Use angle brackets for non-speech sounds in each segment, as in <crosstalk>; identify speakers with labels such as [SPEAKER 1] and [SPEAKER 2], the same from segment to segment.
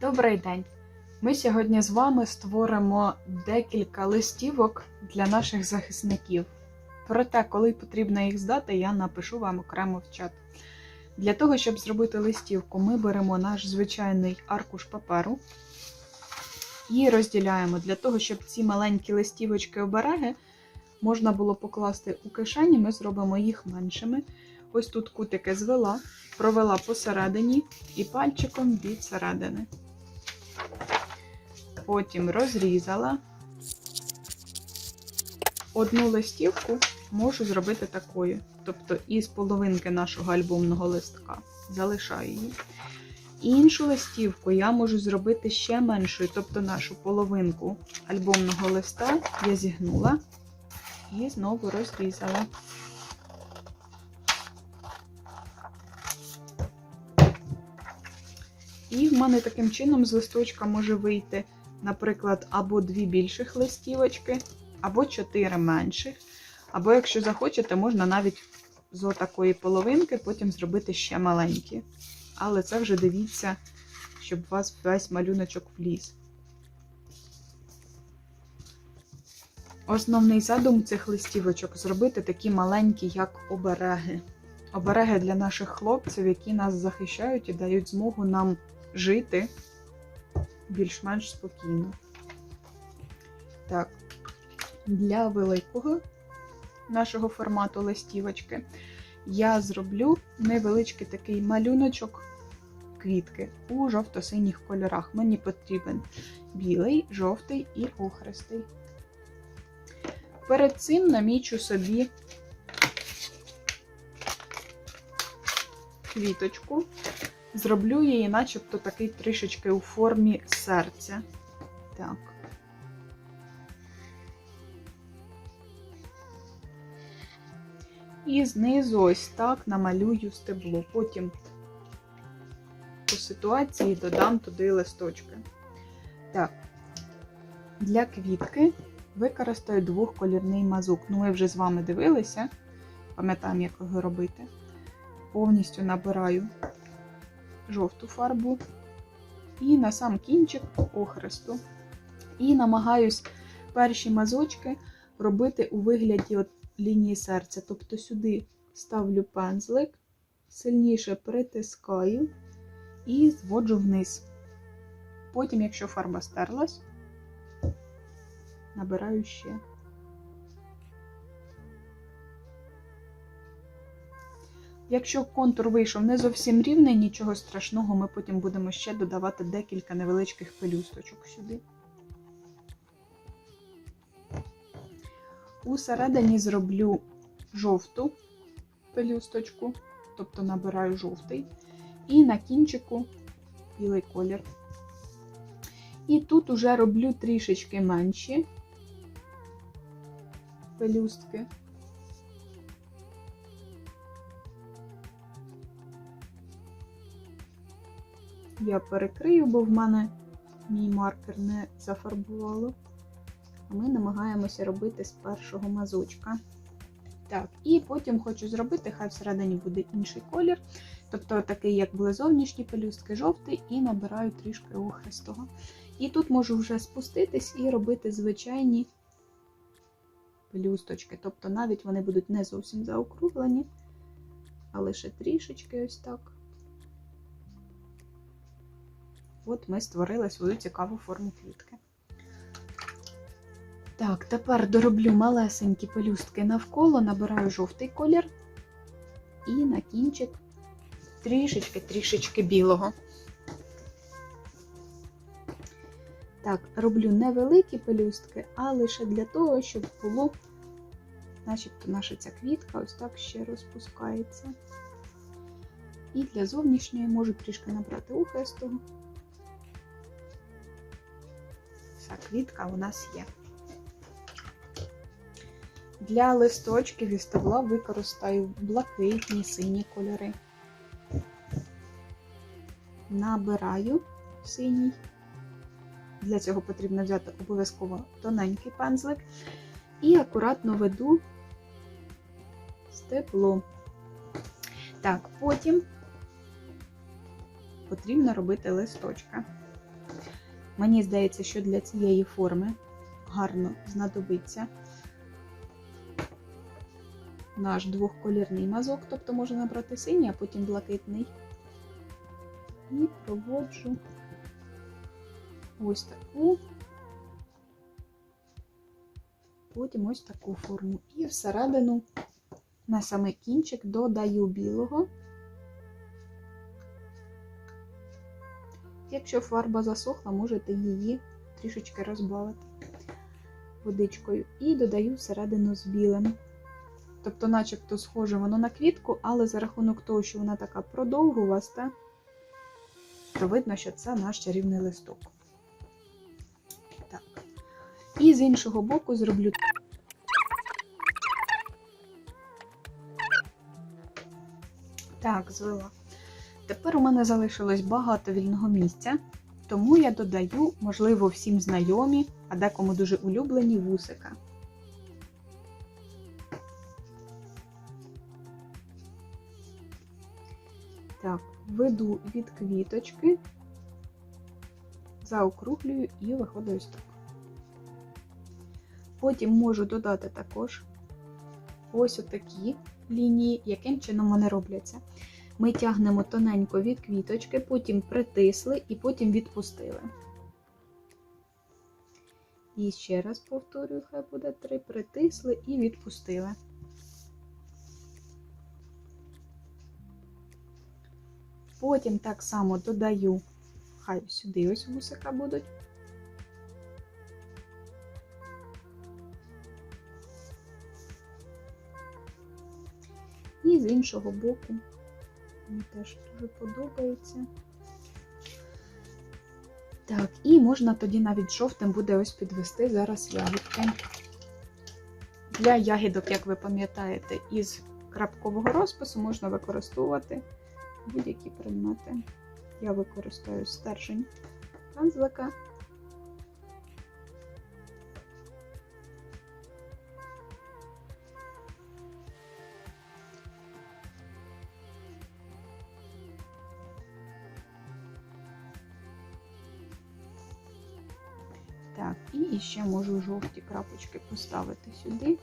[SPEAKER 1] Добрий день! Ми сьогодні з вами створимо декілька листівок для наших захисників. Проте, коли потрібно їх здати, я напишу вам окремо в чат. Для того, щоб зробити листівку, ми беремо наш звичайний аркуш паперу і розділяємо для того, щоб ці маленькі листівочки обереги можна було покласти у кишені, ми зробимо їх меншими. Ось тут кутики звела, провела посередині і пальчиком від середини. Потім розрізала. Одну листівку можу зробити такою. Тобто із половинки нашого альбомного листка залишаю її. Іншу листівку я можу зробити ще меншою, тобто нашу половинку альбомного листа я зігнула і знову розрізала. І в мене таким чином з листочка може вийти, наприклад, або дві більших листівочки, або чотири менших. Або, якщо захочете, можна навіть з отакої половинки потім зробити ще маленькі. Але це вже дивіться, щоб у вас весь малюночок вліз. Основний задум цих листівочок зробити такі маленькі, як обереги. Обереги для наших хлопців, які нас захищають і дають змогу нам жити більш-менш спокійно. Так, для великого нашого формату листівочки я зроблю невеличкий такий малюночок квітки у жовто-синіх кольорах. Мені потрібен білий, жовтий і охристий. Перед цим намічу собі квіточку. Зроблю її, начебто, такий трішечки у формі серця. Так. І знизу ось так намалюю стебло. Потім по ситуації додам туди листочки. Так, для квітки використаю двохколірний мазок. Ну, ми вже з вами дивилися, пам'ятаємо, як його робити. Повністю набираю жовту фарбу і на сам кінчик охресту. І намагаюсь перші мазочки робити у вигляді от лінії серця. Тобто сюди ставлю пензлик, сильніше притискаю і зводжу вниз. Потім, якщо фарба стерлась, набираю ще. Якщо контур вийшов не зовсім рівний, нічого страшного, ми потім будемо ще додавати декілька невеличких пелюсточок сюди. Усередині зроблю жовту пелюсточку, тобто набираю жовтий, і на кінчику білий колір. І тут уже роблю трішечки менші пелюстки. Я перекрию, бо в мене мій маркер не зафарбувало. А ми намагаємося робити з першого мазочка. Так, і потім хочу зробити, хай всередині буде інший колір. Тобто такий, як були зовнішні пелюстки, жовтий, і набираю трішки охристого. І тут можу вже спуститись і робити звичайні пелюсточки. Тобто навіть вони будуть не зовсім заокруглені, а лише трішечки ось так. От ми створили свою цікаву форму квітки. Так, тепер дороблю малесенькі пелюстки навколо, набираю жовтий колір і на кінчик трішечки-трішечки білого. Так, роблю невеликі пелюстки, а лише для того, щоб було, начебто наша ця квітка ось так ще розпускається. І для зовнішньої можу трішки набрати ухистого. Вся квітка у нас є. Для листочків і стебла використаю блакитні сині кольори. Набираю синій. Для цього потрібно взяти обов'язково тоненький пензлик і акуратно веду стебло. Так, потім потрібно робити листочка. Мені здається, що для цієї форми гарно знадобиться наш двохколірний мазок, тобто можна набрати синій, а потім блакитний. І проводжу ось таку, потім ось таку форму. І всередину на самий кінчик додаю білого. Якщо фарба засохла, можете її трішечки розбавити водичкою. І додаю всередину з білим. Тобто, начебто, схоже воно на квітку, але за рахунок того, що вона така продовгуваста, то видно, що це наш чарівний листок. Так. І з іншого боку зроблю. Так, звела. Тепер у мене залишилось багато вільного місця, тому я додаю, можливо, всім знайомі, а декому дуже улюблені вусика. Так, веду від квіточки, заокруглюю і виходить ось так. Потім можу додати також ось отакі лінії, яким чином вони робляться. Ми тягнемо тоненько від квіточки, потім притисли і потім відпустили. І ще раз повторюю, хай буде три, притисли і відпустили. Потім так само додаю, хай сюди ось вусика будуть. І з іншого боку, мені теж дуже подобається. Так, і можна тоді навіть жовтим буде ось підвести зараз ягідки. Для ягідок, як ви пам'ятаєте, із крапкового розпису можна використовувати будь-які предмети. Я використаю стержень пензлика. Так, і ще можу жовті крапочки поставити сюди.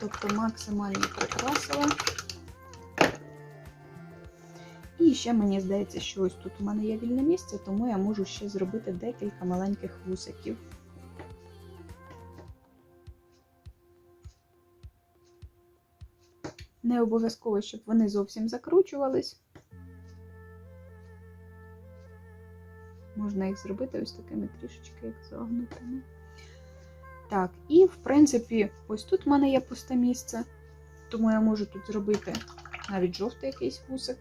[SPEAKER 1] Тобто максимально прикрасила. І ще мені здається, що ось тут у мене є вільне місце, тому я можу ще зробити декілька маленьких вусиків. Не обов'язково, щоб вони зовсім закручувались. Можна їх зробити ось такими трішечки, як загнутими. Так, і в принципі, ось тут в мене є пусте місце, тому я можу тут зробити навіть жовтий якийсь вусик.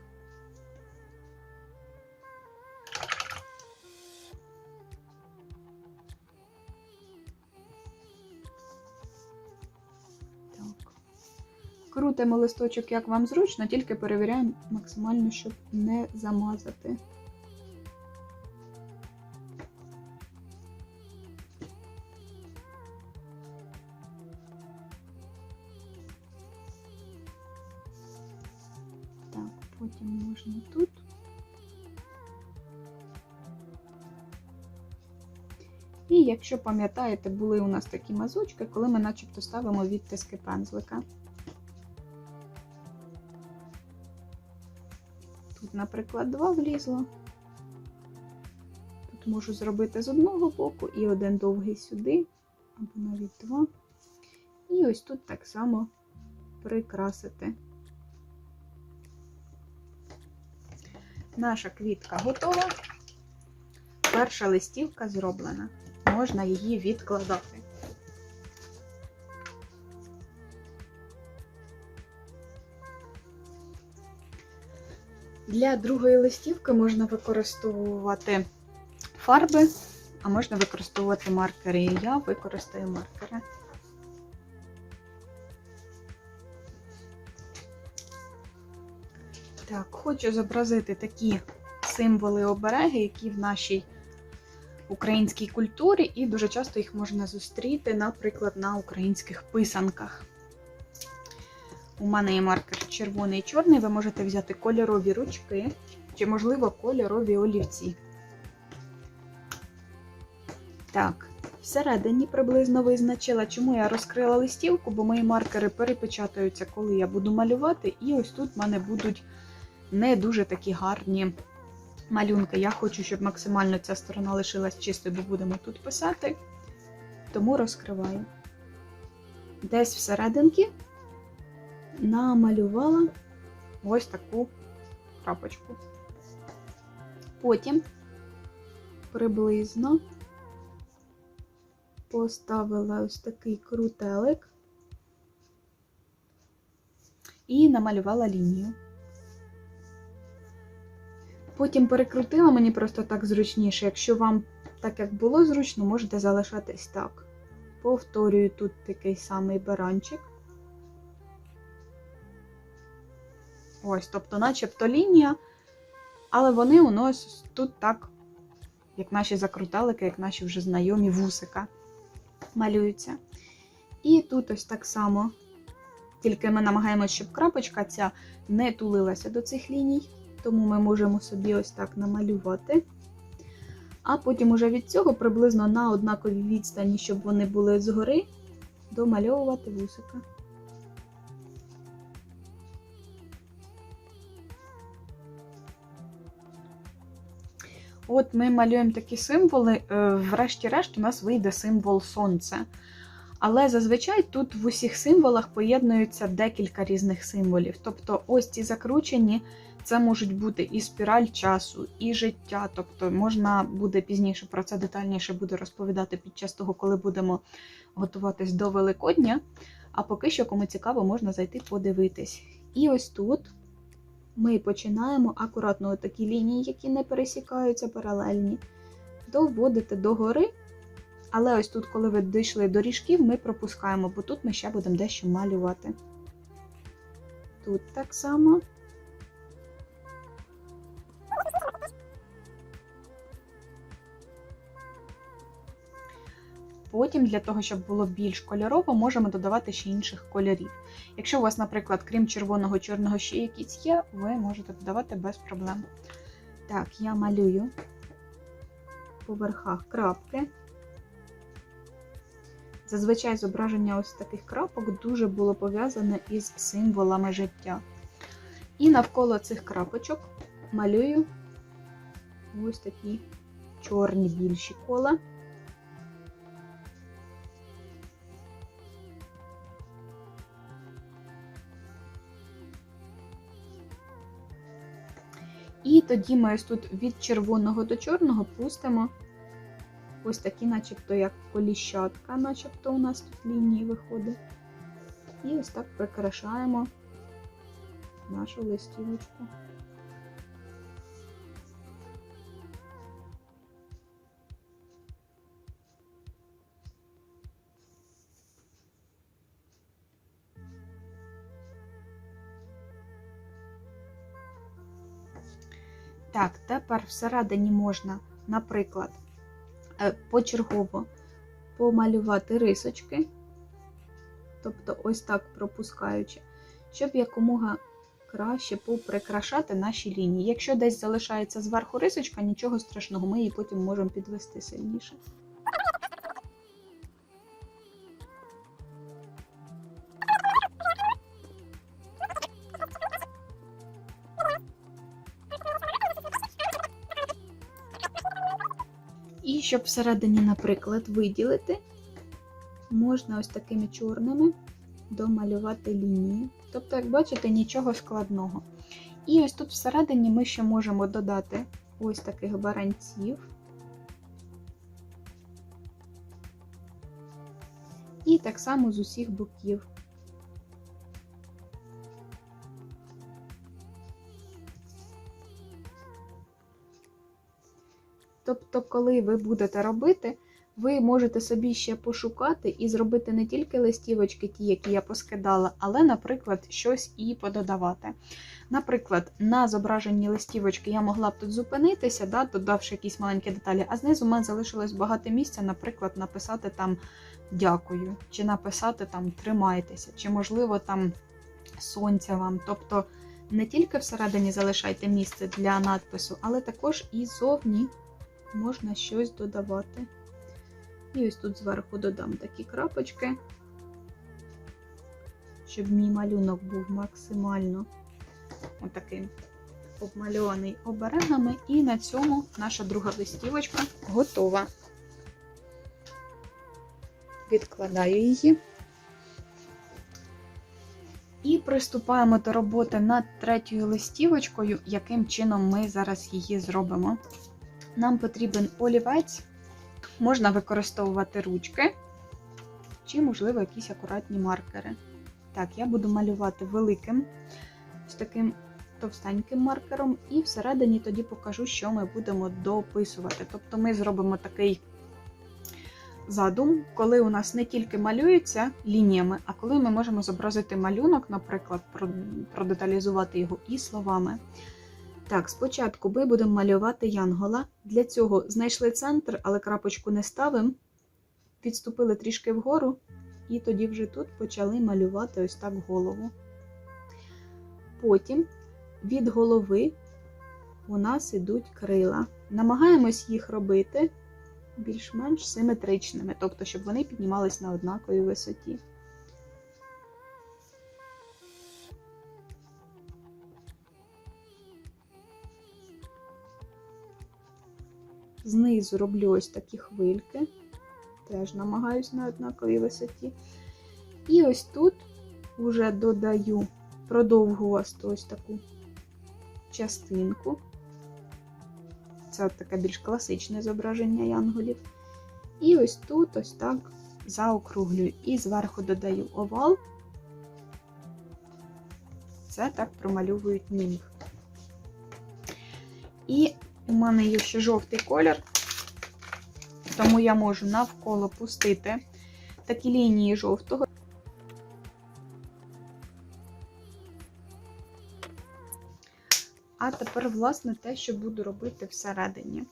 [SPEAKER 1] Крутимо листочок, як вам зручно, тільки перевіряємо максимально, щоб не замазати. Так, потім можна тут. І якщо пам'ятаєте, були у нас такі мазочки, коли ми начебто ставимо відтиски пензлика. Наприклад, два влізло. Тут можу зробити з одного боку і один довгий сюди, або навіть два. І ось тут так само прикрасити. Наша квітка готова. Перша листівка зроблена. Можна її відкладати. Для другої листівки можна використовувати фарби, а можна використовувати маркери. І я використаю маркери. Так, хочу зобразити такі символи обереги, які в нашій українській культурі, і дуже часто їх можна зустріти, наприклад, на українських писанках. У мене є маркер червоний і чорний. Ви можете взяти кольорові ручки чи, можливо, кольорові олівці. Так, всередині приблизно визначила, чому я розкрила листівку, бо мої маркери перепечатаються, коли я буду малювати. І ось тут в мене будуть не дуже такі гарні малюнки. Я хочу, щоб максимально ця сторона лишилась чистою, бо будемо тут писати. Тому розкриваю. Десь всерединки намалювала ось таку крапочку. Потім приблизно поставила ось такий крутелик і намалювала лінію. Потім перекрутила, мені просто так зручніше. Якщо вам так як було зручно, можете залишатись так. Повторюю тут такий самий баранчик. Ось, тобто, начебто лінія, але вони у нас тут так, як наші закруталики, як наші вже знайомі вусика малюються. І тут ось так само, тільки ми намагаємося, щоб крапочка ця не тулилася до цих ліній, тому ми можемо собі ось так намалювати. А потім уже від цього приблизно на однаковій відстані, щоб вони були згори, домальовувати вусика. От ми малюємо такі символи, е, врешті-решт, у нас вийде символ сонця. Але зазвичай тут в усіх символах поєднуються декілька різних символів. Тобто, ось ці закручені, це можуть бути і спіраль часу, і життя. Тобто, можна буде пізніше про це детальніше буде розповідати під час того, коли будемо готуватись до Великодня. А поки що, кому цікаво, можна зайти подивитись. І ось тут ми починаємо акуратно такі лінії, які не пересікаються паралельні, доводити догори. Але ось тут, коли ви дійшли до ріжків, ми пропускаємо, бо тут ми ще будемо дещо малювати. Тут так само. Потім, для того, щоб було більш кольорово, можемо додавати ще інших кольорів. Якщо у вас, наприклад, крім червоного, чорного ще якісь є, ви можете додавати без проблем. Так, я малюю по верхах крапки. Зазвичай зображення ось таких крапок дуже було пов'язане із символами життя. І навколо цих крапочок малюю ось такі чорні більші кола. Тоді ми ось тут від червоного до чорного пустимо ось такі, начебто, як коліщатка, начебто у нас тут лінії виходить. І ось так прикрашаємо нашу листівочку. Так, тепер всередині можна, наприклад, е, почергово помалювати рисочки, тобто ось так пропускаючи, щоб якомога краще поприкрашати наші лінії. Якщо десь залишається зверху рисочка, нічого страшного, ми її потім можемо підвести сильніше. Щоб всередині, наприклад, виділити, можна ось такими чорними домалювати лінії. Тобто, як бачите, нічого складного. І ось тут всередині ми ще можемо додати ось таких баранців. І так само з усіх боків. Тобто, коли ви будете робити, ви можете собі ще пошукати і зробити не тільки листівочки, ті, які я поскидала, але, наприклад, щось і пододавати. Наприклад, на зображенні листівочки я могла б тут зупинитися, да, додавши якісь маленькі деталі, а знизу в мене залишилось багато місця, наприклад, написати там дякую, чи написати там тримайтеся, чи, можливо, там сонця вам. Тобто не тільки всередині залишайте місце для надпису, але також і зовні можна щось додавати. І ось тут зверху додам такі крапочки, щоб мій малюнок був максимально отаким обмальований оберегами. І на цьому наша друга листівочка готова. Відкладаю її. І приступаємо до роботи над третьою листівочкою, яким чином ми зараз її зробимо. Нам потрібен олівець, можна використовувати ручки, чи, можливо, якісь акуратні маркери. Так, я буду малювати великим, з таким товстеньким маркером, і всередині тоді покажу, що ми будемо дописувати. Тобто ми зробимо такий задум, коли у нас не тільки малюються лініями, а коли ми можемо зобразити малюнок, наприклад, продеталізувати його і словами. Так, спочатку ми будемо малювати янгола. Для цього знайшли центр, але крапочку не ставимо. Відступили трішки вгору, і тоді вже тут почали малювати ось так голову. Потім від голови у нас ідуть крила. Намагаємось їх робити більш-менш симетричними, тобто, щоб вони піднімались на однаковій висоті. Знизу роблю ось такі хвильки, теж намагаюсь на однаковій висоті. І ось тут вже додаю продовгувасту ось таку частинку. Це таке більш класичне зображення янголів. І ось тут ось так заокруглюю. І зверху додаю овал. Це так промальовують німб. І у мене є ще жовтий колір, тому я можу навколо пустити такі лінії жовтого. А тепер, власне, те, що буду робити всередині.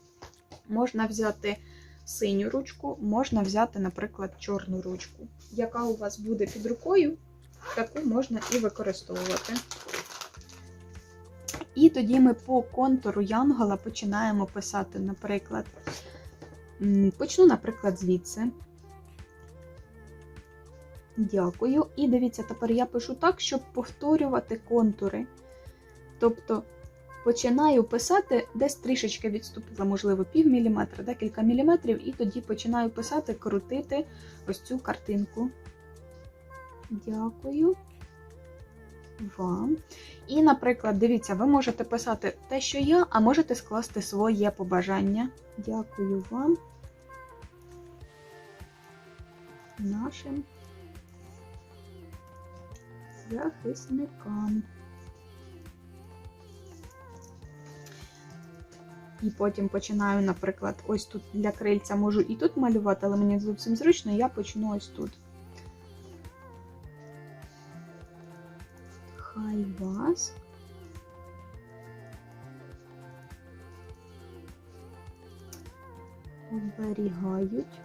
[SPEAKER 1] Можна взяти синю ручку, можна взяти, наприклад, чорну ручку. Яка у вас буде під рукою, таку можна і використовувати. І тоді ми по контуру янгола починаємо писати, наприклад, почну, наприклад, звідси. Дякую. І дивіться, тепер я пишу так, щоб повторювати контури. Тобто починаю писати, десь трішечки відступила, можливо, пів міліметра, декілька міліметрів, і тоді починаю писати, крутити ось цю картинку. Дякую вам. І, наприклад, дивіться, ви можете писати те, що я, а можете скласти своє побажання. Дякую вам. Нашим захисникам. І потім починаю, наприклад, ось тут для крильця можу і тут малювати, але мені зовсім зручно, я почну ось тут. Вас. Оберігають.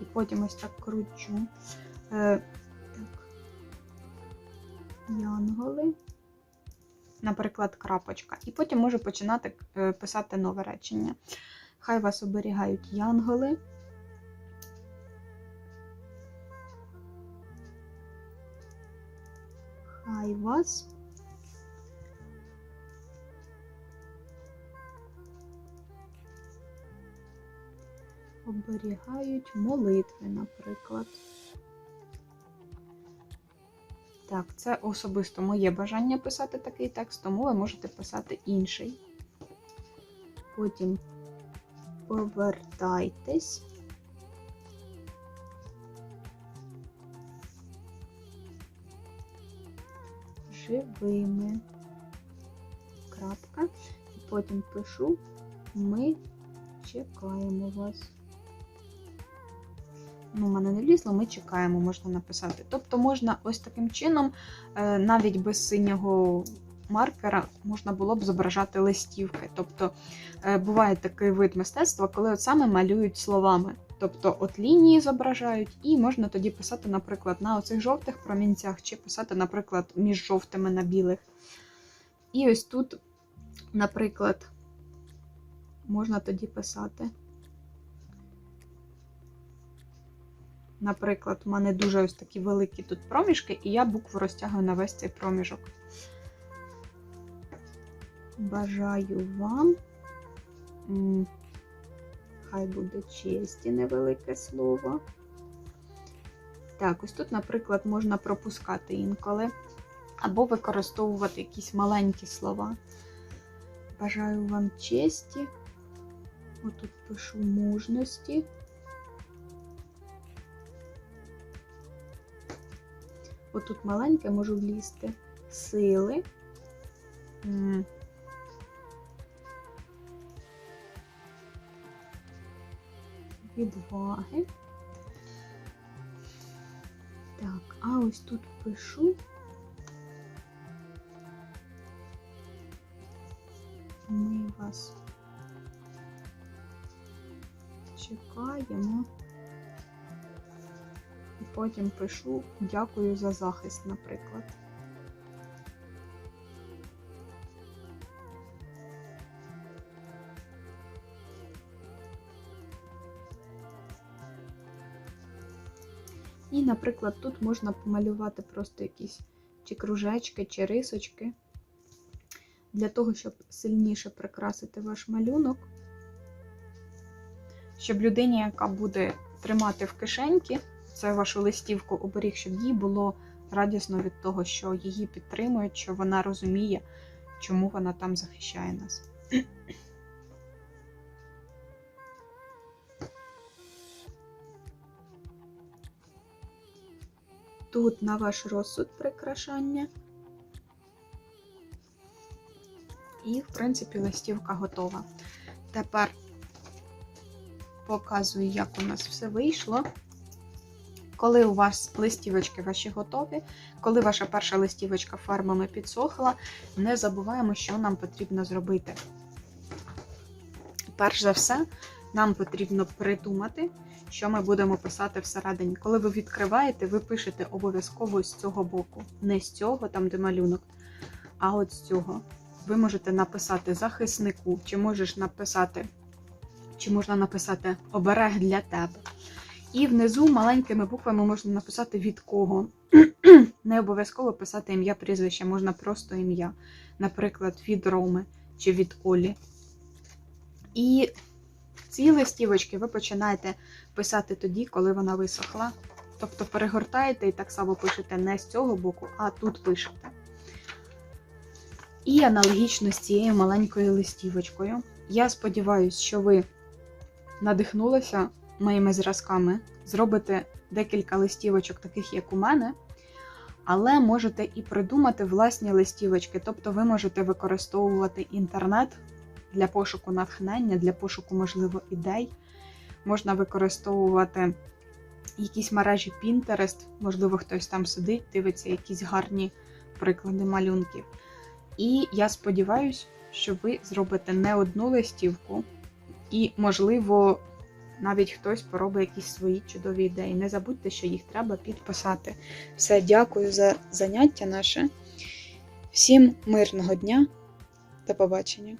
[SPEAKER 1] І потім ось так кручу. Е, так. Янголи наприклад, крапочка. І потім можу починати е, писати нове речення. Хай вас оберігають янголи. Вас. Оберігають молитви, наприклад. Так, це особисто моє бажання писати такий текст, тому ви можете писати інший. Потім повертайтесь. Живими. Крапка. І потім пишу ми Чекаємо вас. Ну, в мене не влізло, ми чекаємо, можна написати. Тобто можна ось таким чином, е, навіть без синього маркера, можна було б зображати листівки. Тобто е, буває такий вид мистецтва, коли от саме малюють словами. Тобто от лінії зображають, і можна тоді писати, наприклад, на оцих жовтих промінцях, чи писати, наприклад, між жовтими на білих. І ось тут, наприклад, можна тоді писати. Наприклад, у мене дуже ось такі великі тут проміжки, і я букву розтягую на весь цей проміжок. Бажаю вам. М, Хай буде честі невелике слово. Так, ось тут, наприклад, можна пропускати інколи. Або використовувати якісь маленькі слова. Бажаю вам честі. Отут пишу мужності. Отут маленьке можу влізти. Сили. М. Відваги. Так, а ось тут пишу. Ми вас чекаємо. І потім пишу дякую за захист, наприклад. Наприклад, тут можна помалювати просто якісь чи кружечки, чи рисочки. Для того, щоб сильніше прикрасити ваш малюнок, щоб людині, яка буде тримати в кишеньки, це вашу листівку оберіг, щоб їй було радісно від того, що її підтримують, що вона розуміє, чому вона там захищає нас. Тут на ваш розсуд прикрашання. І, в принципі, листівка готова. Тепер показую, як у нас все вийшло. Коли у вас листівочки ваші готові, коли ваша перша листівочка фарбами підсохла, не забуваємо, що нам потрібно зробити. Перш за все, нам потрібно придумати, що ми будемо писати всередині. Коли ви відкриваєте, ви пишете обов'язково з цього боку. Не з цього, там де малюнок, а от з цього. Ви можете написати захиснику, чи можеш написати, чи можна написати оберег для тебе. І внизу маленькими буквами можна написати від кого. <clears throat> Не обов'язково писати ім'я прізвище, можна просто ім'я. Наприклад, від Роми чи від Олі. І ці листівочки ви починаєте писати тоді, коли вона висохла. Тобто перегортаєте і так само пишете не з цього боку, а тут пишете. І аналогічно з цією маленькою листівочкою. Я сподіваюся, що ви надихнулися моїми зразками, зробите декілька листівочок, таких як у мене, але можете і придумати власні листівочки. Тобто ви можете використовувати інтернет для пошуку натхнення, для пошуку, можливо, ідей. Можна використовувати якісь мережі Pinterest, можливо, хтось там сидить, дивиться якісь гарні приклади малюнків. І я сподіваюся, що ви зробите не одну листівку, і, можливо, навіть хтось поробить якісь свої чудові ідеї. Не забудьте, що їх треба підписати. Все, дякую за заняття наше. Всім мирного дня. До побачення!